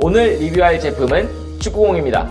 오늘 리뷰할 제품은 축구공입니다.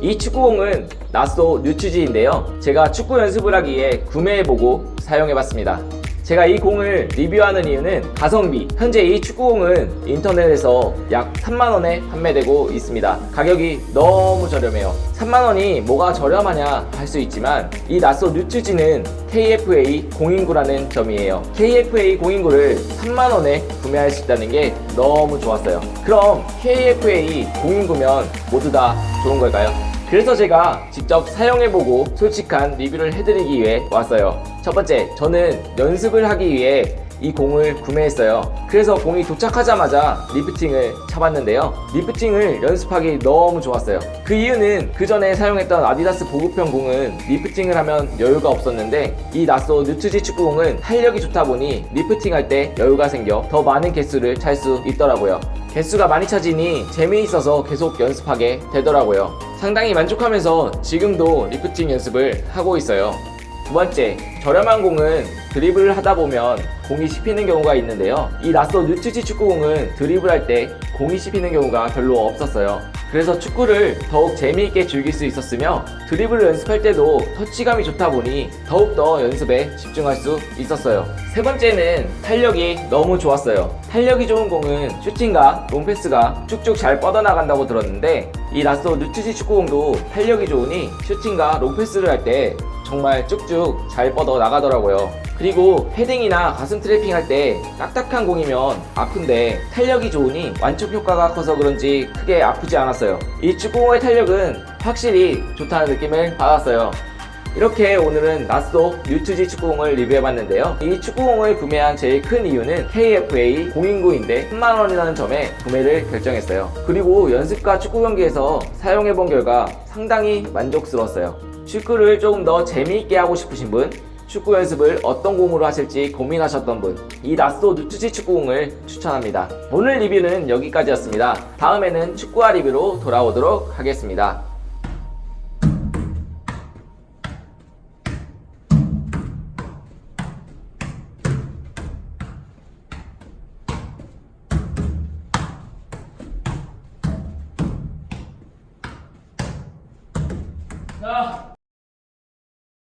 이 축구공은 나소 뉴츠지인데요. 제가 축구 연습을 하기 위해 구매해보고 사용해봤습니다. 제가 이 공을 리뷰하는 이유는 가성비. 현재 이 축구공은 인터넷에서 약 3만원에 판매되고 있습니다. 가격이 너무 저렴해요. 3만원이 뭐가 저렴하냐 할 수 있지만 이 나소 뉴츠지는 KFA 공인구라는 점이에요. KFA 공인구를 3만원에 구매할 수 있다는 게 너무 좋았어요. 그럼 KFA 공인구면 모두 다 좋은 걸까요? 그래서 제가 직접 사용해보고 솔직한 리뷰를 해드리기 위해 왔어요. 첫 번째, 저는 연습을 하기 위해 이 공을 구매했어요. 그래서 공이 도착하자마자 리프팅을 차봤는데요. 리프팅을 연습하기 너무 좋았어요. 그 이유는 그 전에 사용했던 아디다스 보급형 공은 리프팅을 하면 여유가 없었는데 이 나소 뉴트지 축구공은 탄력이 좋다 보니 리프팅 할 때 여유가 생겨 더 많은 개수를 찰 수 있더라고요. 개수가 많이 차지니 재미있어서 계속 연습하게 되더라고요. 상당히 만족하면서 지금도 리프팅 연습을 하고 있어요. 두 번째, 저렴한 공은 드리블을 하다 보면 공이 씹히는 경우가 있는데요. 이 나서 뉴트지 축구공은 드리블할 때 공이 씹히는 경우가 별로 없었어요. 그래서 축구를 더욱 재미있게 즐길 수 있었으며 드리블을 연습할 때도 터치감이 좋다 보니 더욱더 연습에 집중할 수 있었어요. 세 번째는 탄력이 너무 좋았어요. 탄력이 좋은 공은 슈팅과 롱패스가 쭉쭉 잘 뻗어나간다고 들었는데 이 나서 뉴트지 축구공도 탄력이 좋으니 슈팅과 롱패스를 할 때 정말 쭉쭉 잘 뻗어 나가더라고요. 그리고 헤딩이나 가슴 트래핑 할 때 딱딱한 공이면 아픈데 탄력이 좋으니 완촉 효과가 커서 그런지 크게 아프지 않았어요. 이 축구공의 탄력은 확실히 좋다는 느낌을 받았어요. 이렇게 오늘은 나소 뉴트지 축구공을 리뷰해봤는데요. 이 축구공을 구매한 제일 큰 이유는 KFA 공인구인데 3만원이라는 점에 구매를 결정했어요. 그리고 연습과 축구 경기에서 사용해본 결과 상당히 만족스러웠어요. 축구를 조금 더 재미있게 하고 싶으신 분, 축구 연습을 어떤 공으로 하실지 고민하셨던 분, 이 나소 뉴트지 축구공을 추천합니다. 오늘 리뷰는 여기까지였습니다. 다음에는 축구화 리뷰로 돌아오도록 하겠습니다. 자,